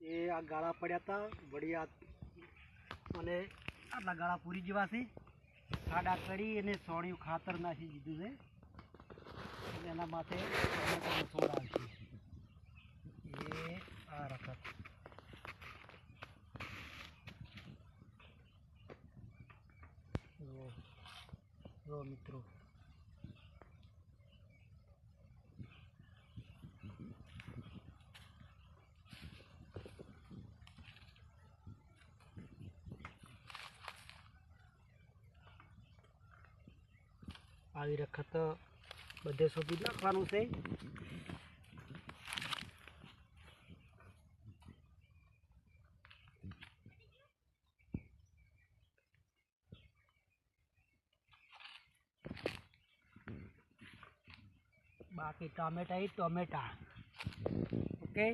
એ આ ગાળા પડ્યા હતા વળી આ અને આટલા ગાળા પૂરી જવા છે. ખાડા કરી અને સોણિયું ખાતર નાખી દીધું છે. એના માટે છોડ આવશે એ આ રખત મિત્રો. આવી રખત બધે સોંપી નાખવાનું છે. બાકી ટામેટા એ ટમેટા. ઓકે?